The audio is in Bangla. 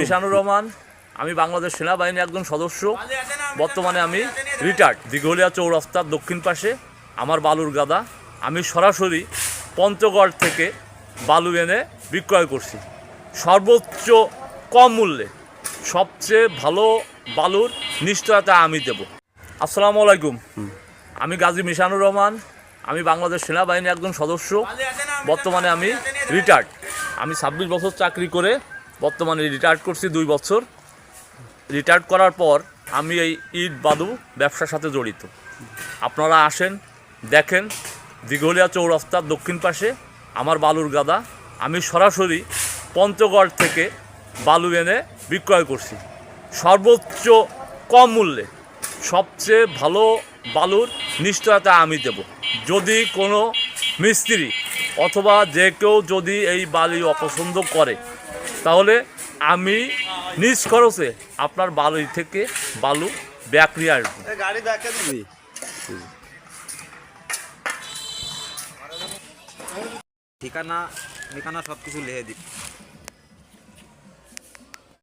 মিশানুর রহমান আমি বাংলাদেশ সেনাবাহিনী একজন সদস্য। বর্তমানে আমি রিটায়ার্ড দিঘলিয়া চৌরাস্তার দক্ষিণ পাশে আমার বালুর গাদা। আমি সরাসরি পঞ্চগড় থেকে বালু এনে বিক্রয় করছি। সর্বোচ্চ কম মূল্যে। সবচেয়ে ভালো বালুর নিশ্চয়তা আমি দেব। আসসালামু আলাইকুম। আমি গাজী মিশানুর রহমান আমি বাংলাদেশ সেনাবাহিনী একজন সদস্য। বর্তমানে আমি রিটায়ার্ড আমি ছাব্বিশ বছর চাকরি করে বর্তমানে রিটায়ার্ড করছি দুই বছর। রিটায়ার্ড করার পর আমি এই ইট বাদু ব্যবসার সাথে জড়িত। আপনারা আসেন, দেখেন, দিঘলিয়া চৌরাস্তার দক্ষিণ পাশে, আমার বালুর গাদা। আমি সরাসরি পঞ্চগড় থেকে বালু এনে বিক্রয় করছি। সর্বোচ্চ কম মূল্যে। সবচেয়ে ভালো বালুর নিশ্চয়তা আমি দেব। যদি কোনো মিস্ত্রি অথবা যে কেউ যদি এই বালি অপছন্দ করে তাহলে আমি নিজ খরচে আপনার বালু থেকে বালু ব্যাক নিয়ে আসব দিবি। ঠিকানা ঠিকানা সব কিছু লিখে দিই